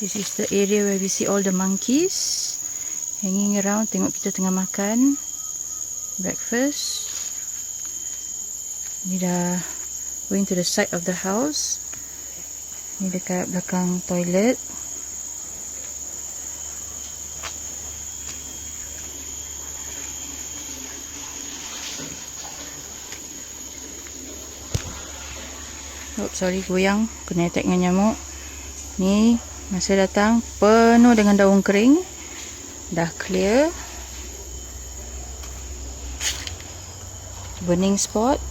This is the area where we see all the monkeys hanging around. Tengok kita tengah makan breakfast. Ni dah going to the side of the house. Ni dekat belakang toilet. Oh, sorry goyang. Kena attack dengan nyamuk. Ni masa datang penuh dengan daun kering. Dah clear. Burning spot.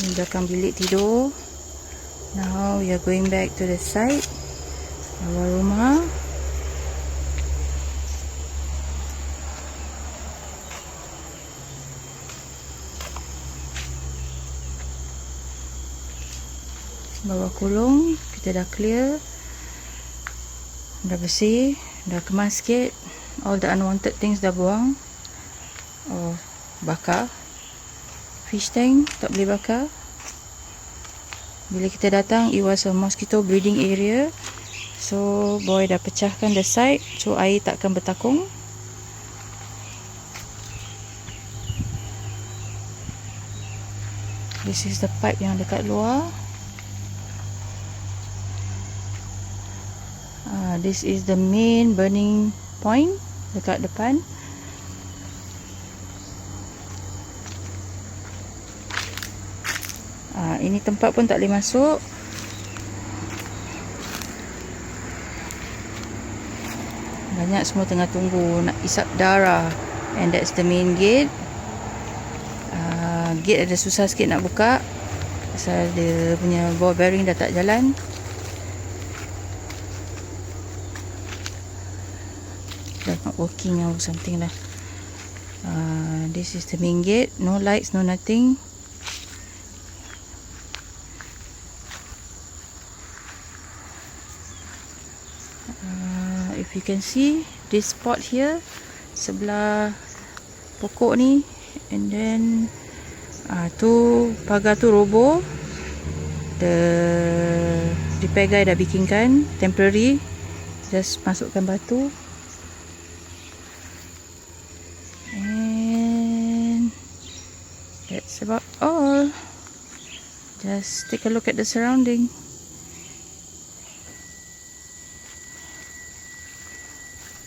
Ni belakang bilik tidur. Now we are going back to the site. Awal rumah. Bawah kolong kita dah clear. Dah bersih dah kemas sikit. All the unwanted things dah buang. Oh bakar. Fish tank tak boleh bakar. Bila kita datang it was a mosquito breeding area. So boy dah pecahkan the side so air takkan bertakung. This is the pipe yang dekat luar Uh, this is the main burning point dekat depan. Uh, ini tempat pun tak boleh masuk. Banyak semua tengah tunggu nak isap darah. And that's the main gate. Uh, gate ada susah sikit nak buka. Pasal dia punya ball bearing dah tak jalan. Dah not working or something lah. Uh, this is the main gate. No lights, no nothing. Uh, if you can see this spot here sebelah pokok ni and then uh, tu pagar tu roboh the repair guy dah bikinkan temporary just masukkan batu that's about all. Just take a look at the surrounding